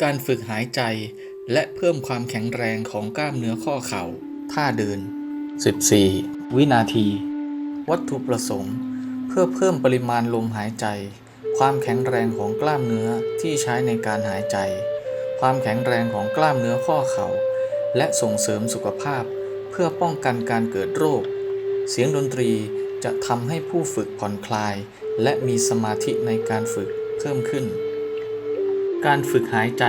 การฝึกหายใจและเพิ่มความแข็งแรงของกล้ามเนื้อข้อเข่า ท่าเดิน 14 วินาที วัตถุประสงค์ เพื่อเพิ่มปริมาณลมหายใจ ความแข็งแรงของกล้ามเนื้อที่ใช้ในการหายใจ ความแข็งแรงของกล้ามเนื้อข้อเข่า และส่งเสริมสุขภาพ เพื่อป้องกันการเกิดโรค เสียงดนตรีจะทำให้ผู้ฝึกผ่อนคลาย และมีสมาธิในการฝึกเพิ่มขึ้น การฝึกหายใจ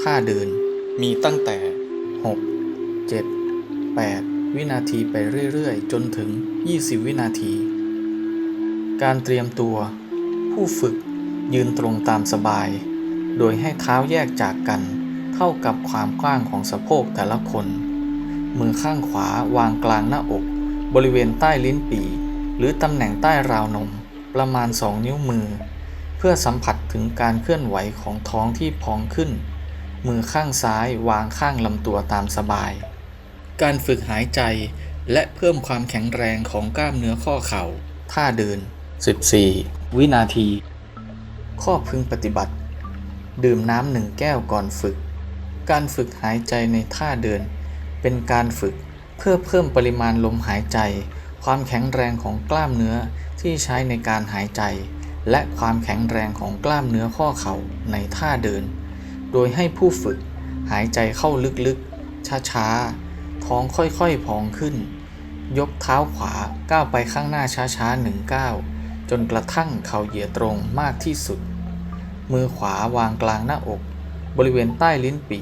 ท่าเดิน มีตั้งแต่ 6 7 8 วินาทีไปเรื่อยๆ จนถึง 20 วินาที การเตรียมตัว ผู้ฝึกยืนตรงตามสบาย โดยให้เท้าแยกจากกัน เท่ากับความกว้างของสะโพกแต่ละคน มือข้างขวาวางกลางหน้าอก บริเวณใต้ลิ้นปี่หรือตำแหน่งใต้ราวนม ประมาณ 2 นิ้วมือ เพื่อสัมผัสถึงการเคลื่อนไหวของท้องที่พองขึ้น มือข้างซ้ายวางข้างลำตัวตามสบาย การฝึกหายใจและเพิ่มความแข็งแรงของกล้ามเนื้อข้อเข่า ท่าเดิน 14 วินาที ข้อพึงปฏิบัติ ดื่มน้ำหนึ่งแก้วก่อนฝึก การฝึกหายใจในท่าเดิน เป็นการฝึกเพื่อเพิ่มปริมาณลมหายใจ ความแข็งแรงของกล้ามเนื้อที่ใช้ในการหายใจ และความแข็งแรงของกล้ามเนื้อข้อเข่าในท่าเดิน โดยให้ผู้ฝึกหายใจเข้าลึกๆ ช้าๆ ท้องค่อยๆ พองขึ้น ยกเท้าขวาก้าวไปข้างหน้าช้าๆหนึ่งก้าวจนกระทั่งเข่าเหยียดตรงมากที่สุด มือขวาวางกลางหน้าอก บริเวณใต้ลิ้นปี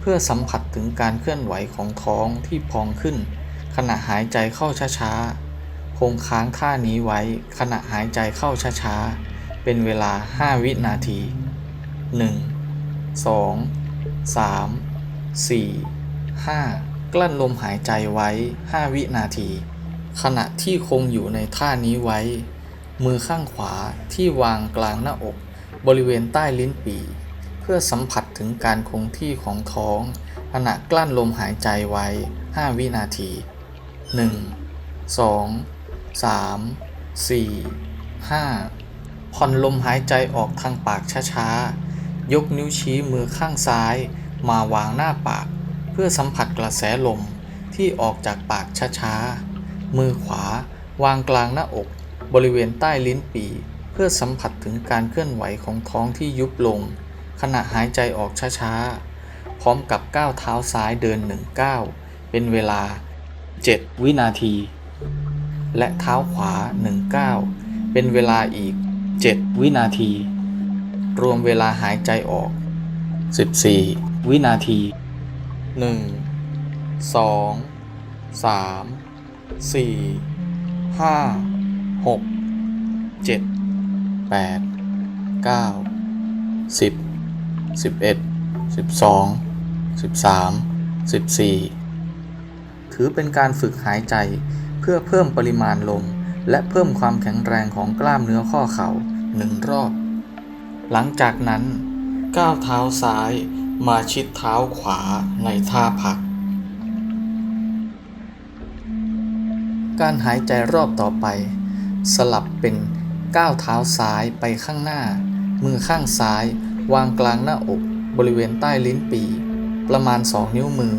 เพื่อสัมผัสถึงการเคลื่อนไหวของท้องที่พองขึ้น ขณะหายใจเข้าช้าๆ คงค้างท่านี้ไว้ขณะหายใจเข้าช้าๆ เป็นเวลา 5 วินาที 1 2 3 4 5 กลั้นลมหายใจไว้ 5 วินาที ขณะที่คงอยู่ในท่านี้ไว้ มือข้างขวาที่วางกลางหน้าอก บริเวณใต้ลิ้นปี่ เพื่อสัมผัสถึงการคงที่ของท้อง ขณะกลั้นลมหายใจไว้ 5 วินาที 1 2 3 4 5ผ่อนลมหายใจออกทางปากช้าๆ ยกนิ้วชี้มือข้างซ้าย มาวางหน้าปาก เพื่อสัมผัสกระแสลมที่ออกจากปากช้าๆ มือขวาวางกลางหน้าอก บริเวณใต้ลิ้นปี่เพื่อสัมผัสถึงการเคลื่อนไหวของท้องที่ยุบลง ขณะหายใจออกช้าๆ พร้อมกับก้าวเท้าซ้ายเดินหนึ่งก้าวเป็นเวลา 7 วินาที และเท้าขวา1ก้าวเป็นเวลาอีก 7 วินาที รวมเวลาหายใจออก 14 วินาที 1 2 3 4 5 6 7 8 9 10 11 12 13 14 ถือเป็นการฝึกหายใจ พื่อเพิ่มปริมาณลม และเพิ่มความแข็งแรงของกล้ามเนื้อข้อเข่าหนึ่งรอบ หลังจากนั้นก้าวเท้าซ้ายมาชิดเท้าขวาในท่าพัก การหายใจรอบต่อไป สลับเป็นก้าวเท้าซ้ายไปข้างหน้า มือข้างซ้ายวางกลางหน้าอกบริเวณใต้ลิ้นปี ประมาณ 2 นิ้วมือ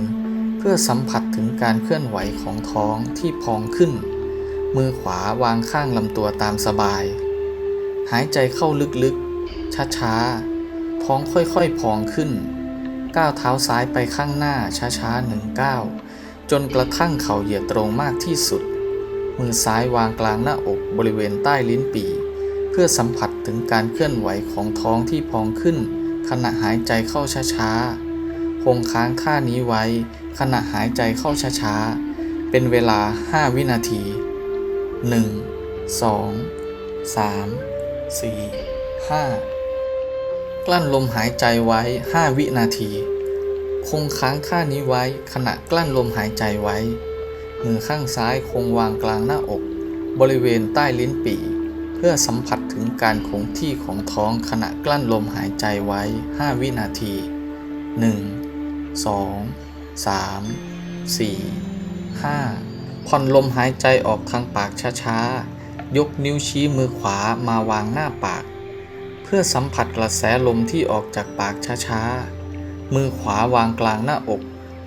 เพื่อสัมผัสถึงการเคลื่อนไหวของท้องที่พองขึ้น มือขวาวางข้างลำตัวตามสบาย หายใจเข้าลึกๆ ช้าๆ ท้องค่อยๆ พองขึ้น ก้าวเท้าซ้ายไปข้างหน้าช้าๆหนึ่งก้าวจนกระทั่งเข่าเหยียดตรงมากที่สุด มือซ้ายวางกลางหน้าอกบริเวณใต้ลิ้นปี่เพื่อสัมผัสถึงการเคลื่อนไหวของท้องที่พองขึ้น ขณะหายใจเข้าช้าๆ คงค้างท่านี้ไว้ ขณะหายใจเข้าช้าๆ เป็นเวลา 5 วินาที 1 2 3 4 5 กลั้นลมหายใจไว้ 5 วินาที คงค้างท่านี้ไว้ ขณะกลั้นลมหายใจไว้ มือข้างซ้ายคงวางกลางหน้าอก บริเวณใต้ลิ้นปี่เพื่อสัมผัสถึงการคงที่ของท้องขณะกลั้นลมหายใจไว้ 5 วินาที 1 2 3 4 5ผ่อนลมหายใจออกทางปากช้าๆ ยกนิ้วชี้มือขวามาวางหน้าปาก เพื่อสัมผัสกระแสลมที่ออกจากปากช้าๆ มือขวาวางกลางหน้าอก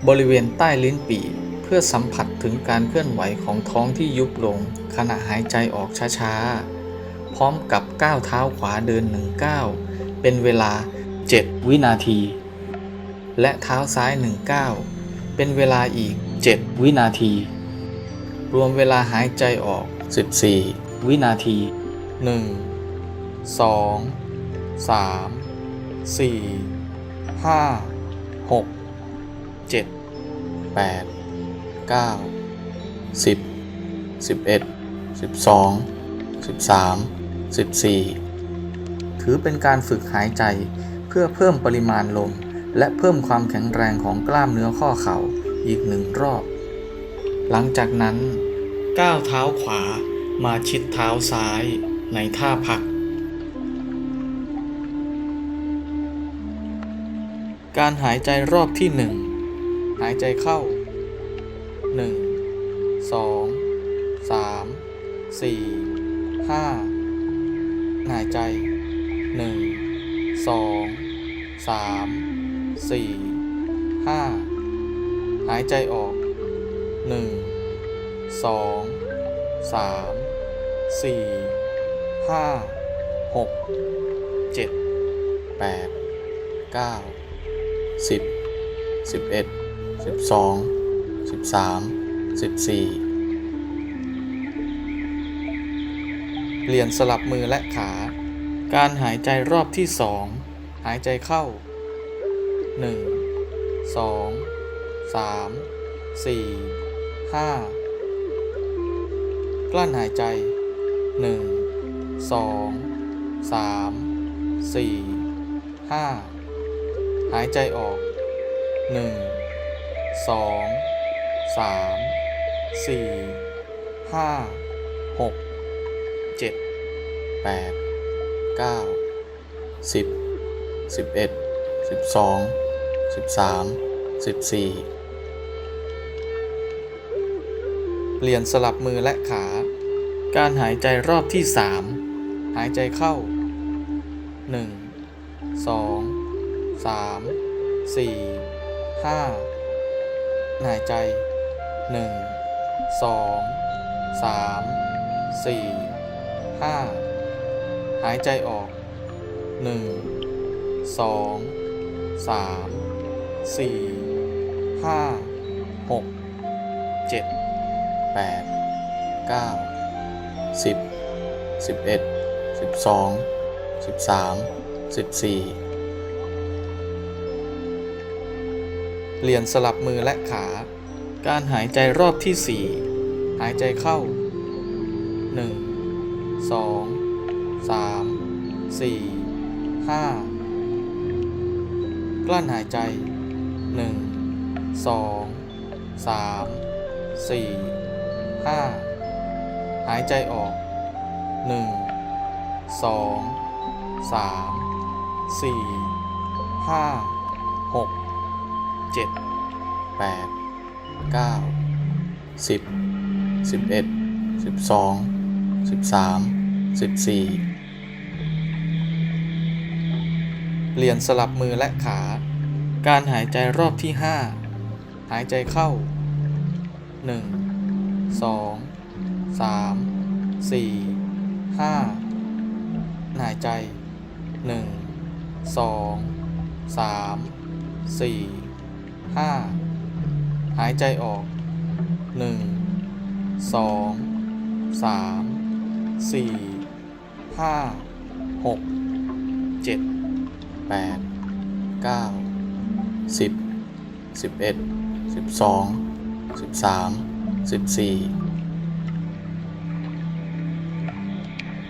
บริเวณใต้ลิ้นปี่ เพื่อสัมผัสถึงการเคลื่อนไหวของท้องที่ยุบลง ขณะหายใจออกช้าๆ พร้อมกับก้าวเท้าขวาเดินหนึ่งก้าวเป็นเวลา 7 วินาที และเท้าซ้ายหนึ่งก้าวเป็นเวลาอีก 7 วินาที รวมเวลาหายใจออก 14 วินาที 1 2 3 4 5 6 7 8 9 10 11 12 13 14 ถือเป็นการฝึกหายใจเพื่อเพิ่มปริมาณลม และเพิ่มความแข็งแรงของกล้ามเนื้อข้อเข่าอีกหนึ่งรอบ หลังจากนั้นก้าวเท้าขวามาชิดเท้าซ้ายในท่าพัก การหายใจรอบที่หนึ่งหายใจเข้า1 2 3 4 5หายใจ1 2 3 4 5 หายใจออก 1 2 3 4 5 6 7 8 9 10 11 12 13 14 เปลี่ยนสลับมือและขา การหายใจรอบที่สองหายใจเข้า 1 2 3 4 5กลั้นหายใจ1 2 3 4 5หายใจออก1 2 3 4 5 6 7 8 9 10 11 12 13 14 เปลี่ยนสลับมือและขา การหายใจรอบที่ 3 หายใจเข้า 1 2 3 4 5 หายใจ 1 2 3 4 5 หายใจออก 1 2 3 4 5 6 7 8 9 10 11 12 13 14เปลี่ยนสลับมือและขา การหายใจรอบที่4หายใจเข้า1 2 3 4 5กลั้นหายใจ 1 2 3 4 5หายใจออก1 2 3 4 5 6 7 8 9 10 11 12 13 14เปลี่ยนสลับมือและขา การหายใจรอบที่ 5 หายใจเข้า 1 2 3 4 5 หายใจ 1 2 3 4 5 หายใจออก 1 2 3 4 5 6 7 8 9 10 11 12 13 14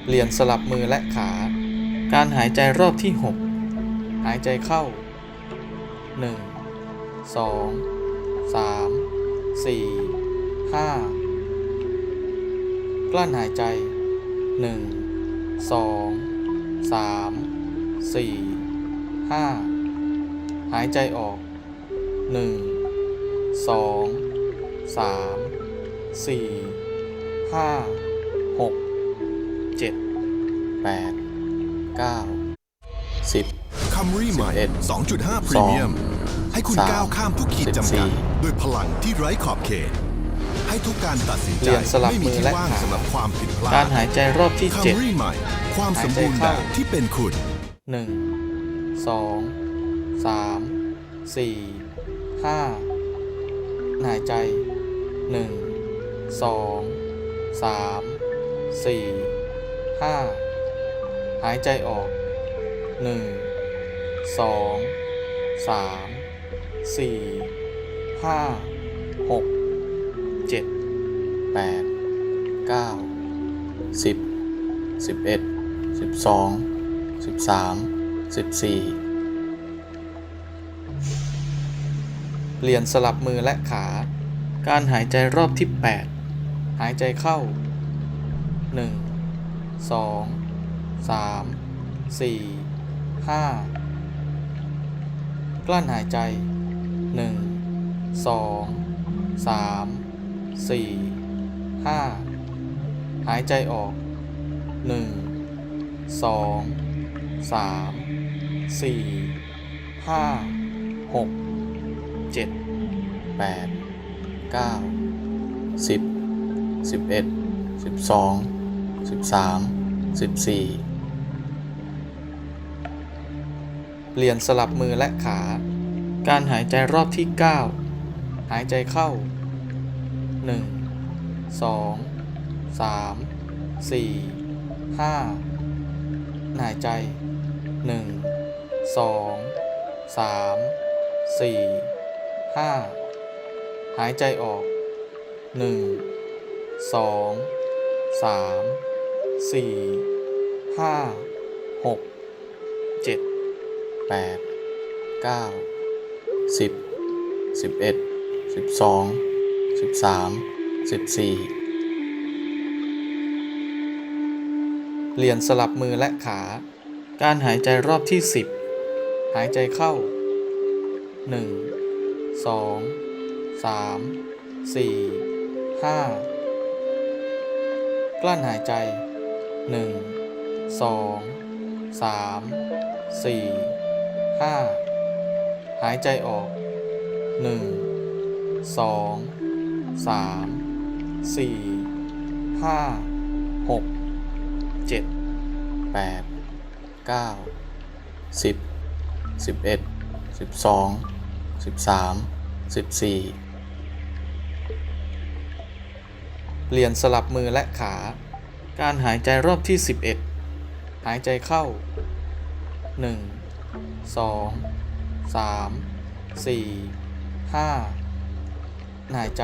เปลี่ยนสลับมือและขา การหายใจรอบที่ 6 หายใจเข้า 1 2 3 4 5 กลั้นหายใจ 1 2 3 4 5 หายใจออก 1 2 3 4 5 6 7 8 9 10 Camry ใหม่11 2.5 Premium ให้คุณสามก้าวข้ามทุกขีดจำกัด14ด้วยพลังที่ไร้ขอบเขต ให้ทุกการตัดสินเปใจลี่ยนสลับไม่มีมือที่และว่างขาสำหรับความผิดพลาการดหายใจรอบที่ Camry ใหม่ ความสมบูรณ์แบบที่เป็นคุณ7 1 2 3 4 5หายใจ1 2 3 4 5หายใจออก1 2 3 4 5 6 7 8 9 10 11 12 13 14เป ลี่ยนสลับมือและขา การหายใจรอบที่ 8 หายใจเข้า 1 2 3 4 5 กลั้นหายใจ 1 2 3 4 5 หายใจออก 1 2 3 4 5 6 7 8 9 10 11 12 13 14เปลี่ยนสลับมือและขา การหายใจรอบที่ 9 หายใจเข้า 1 2 3 4 5 หายใจ 1 2 3 4 5 หายใจออก 1 2 3 4 5 6 7 8 9 10 11 12 13 14เปลี่ยนสลับมือและขา การหายใจรอบที่ 10 หายใจเข้า 1 2 3 4 5กลั้นหายใจ1 2 3 4 5หายใจออก1 2 3 4 5 6 7 8 9 10 11 12 13 14เป ลี่ยนสลับมือและขา การหายใจรอบที่11หายใจเข้า1 2 3 4 5หายใจ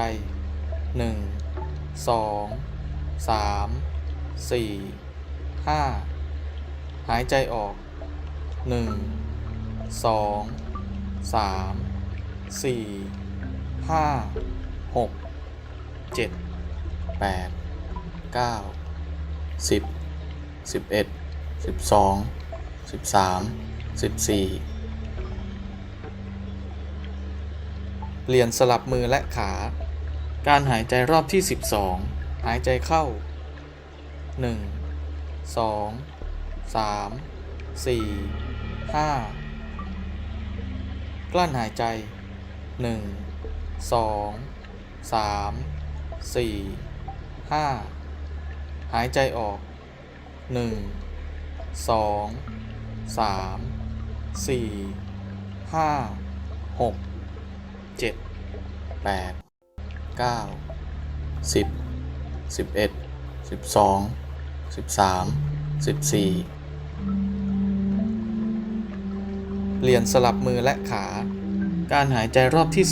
1 2 3 4 5หายใจออก1 2 3 4 5 6 7 8 9 10 11 12 13 14เปลี่ยนสลับมือและขา การหายใจรอบที่12หายใจเข้า1 2 3 4 5กลั้นหายใจ หนึ่งสองสามสี่ห้าหายใจออกหนึ่งสองสามสี่ห้าหกเจ็ดแปดเก้าสิบสิบเอ็ดสิบสองสิบสามสิบสี่เปลี่ยนสลับมือและขา การหายใจรอบที่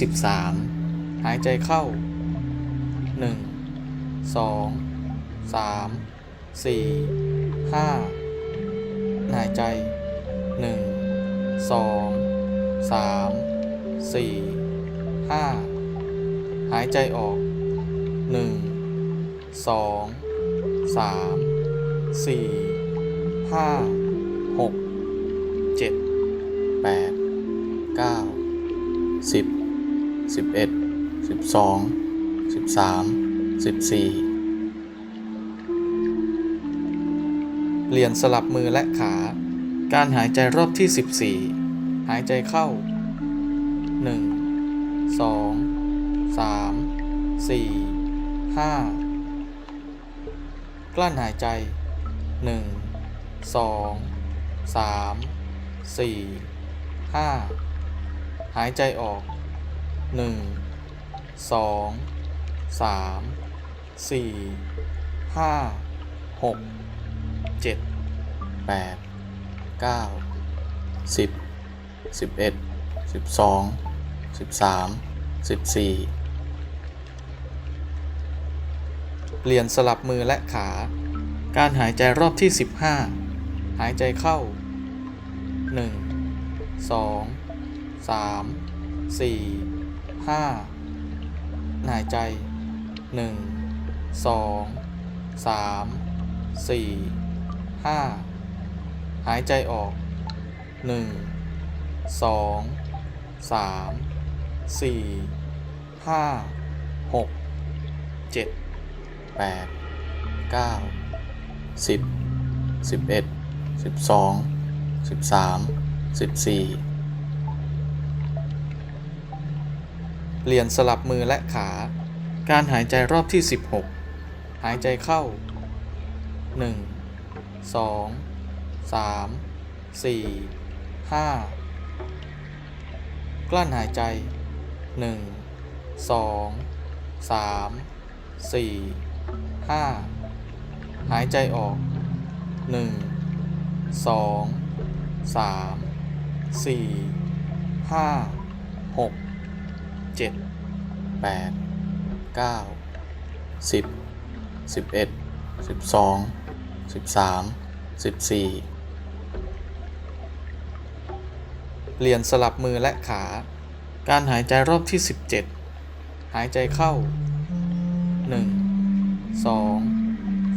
13 หายใจเข้า 1 2 3 4 5 หายใจ 1 2 3 4 5 หายใจออก 1 2 3 4 5 6 7 8 9 10 11 12 13 14เปลี่ยนสลับมือและขา การหายใจรอบที่ 14 หายใจเข้า 1 2 3 4 5 กลั้นหายใจ 1 2 3 4 5 หายใจออก 1 2 3 4 5 6 7 8 9 10 11 12 13 14 เปลี่ยนสลับมือและขา การหายใจรอบที่ 15 หายใจเข้า 1 2 3 4 5หายใจ1 2 3 4 5หายใจออก1 2 3 4 5 6 7 8 9 10 11 12 13 14เป เปลี่ยนสลับมือและขา การหายใจรอบที่ 16 หายใจเข้า 1 2 3 4 5 กลั้นหายใจ 1 2 3 4 5 หายใจออก 1 2 3 4 5 6 7 8 9 10 11 12 13 14เปลี่ยนสลับมือและขา การหายใจรอบที่ 17 หายใจเข้า 1 2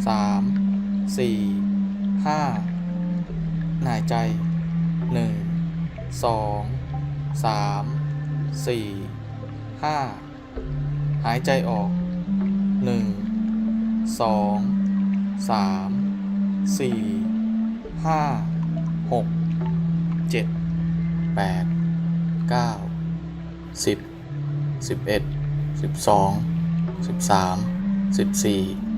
3 4 5 หายใจ 1 2 3 4 5 หายใจออก 1 2 3 4 5 6 7 8 9 10 11 12 13 14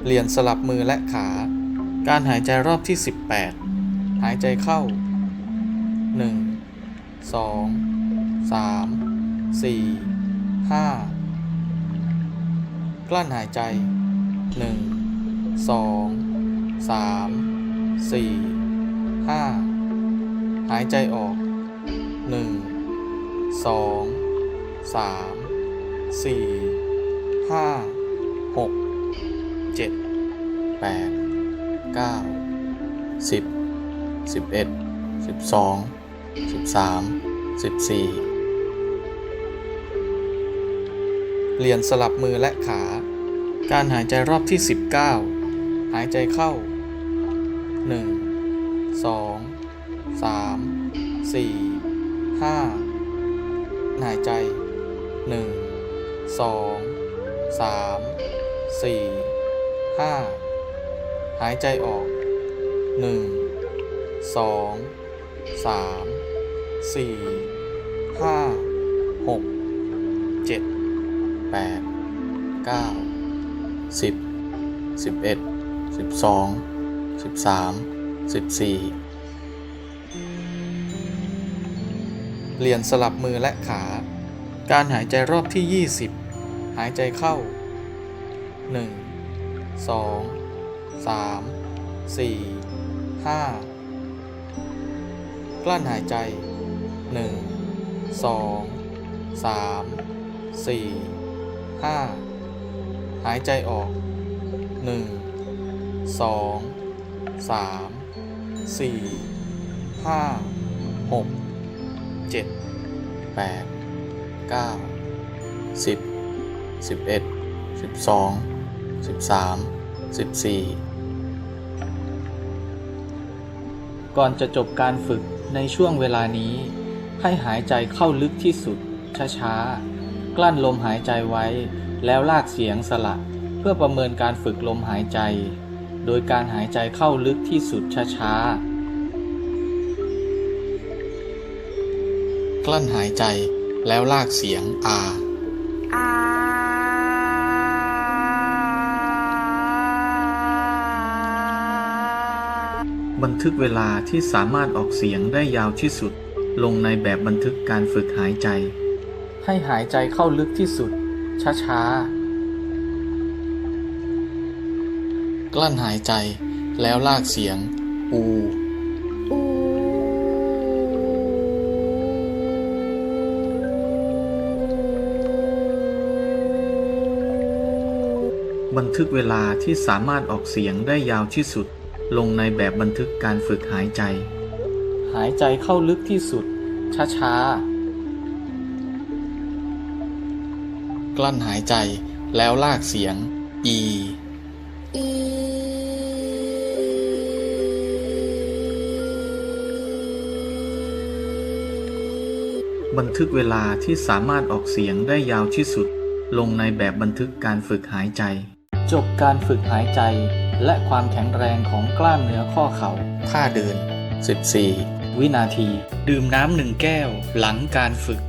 เปลี่ยนสลับมือและขา การหายใจรอบที่ 18 หายใจเข้า 1 2 3 4 5กลั้นหายใจ1 2 3 4 5หายใจออก1 2 3 4 5 6 7 8 9 10 11 12 13 14เปลี่ยนสลับมือและขา การหายใจรอบที่ 19 หายใจเข้า 1 2 3 4 5 หายใจ 1 2 3 4 5หายใจออก 1 2 3 4 5 6 7 8 9 10 11 12 13 14เปลี่ยนสลับมือและขา การหายใจรอบที่ 20 หายใจเข้า 1 2 3 4 5 กลั้นหายใจ 1 2 3 4 5หายใจออก1 2 3 4 5 6 7 8 9 10 11 12 13 14ก่อนจะจบการฝึกในช่วงเวลานี้ ให้หายใจเข้าลึกที่สุด ช้าๆ กลั้นลมหายใจไว้ แล้วลากเสียงสละ เพื่อประเมินการฝึกลมหายใจ โดยการหายใจเข้าลึกที่สุดช้าๆ กลั้นหายใจแล้วลากเสียงอาบันทึกเวลาที่สามารถออกเสียงได้ยาวที่สุด ลงในแบบบันทึกการฝึกหายใจ ให้หายใจเข้าลึกที่สุด ช้าๆ กลั้นหายใจแล้วลากเสียง อู บันทึกเวลาที่สามารถออกเสียงได้ยาวที่สุด ลงในแบบบันทึกการฝึกหายใจ หายใจเข้าลึกที่สุด ช้าๆ กลั้นหายใจแล้วลากเสียง อีบันทึกเวลาที่สามารถออกเสียงได้ยาวที่สุด ลงในแบบบันทึกการฝึกหายใจ จบการฝึกหายใจและความแข็งแรงของกล้ามเนื้อข้อเข่าท่าเดิน 14 วินาที ดื่มน้ำหนึ่งแก้วหลังการฝึก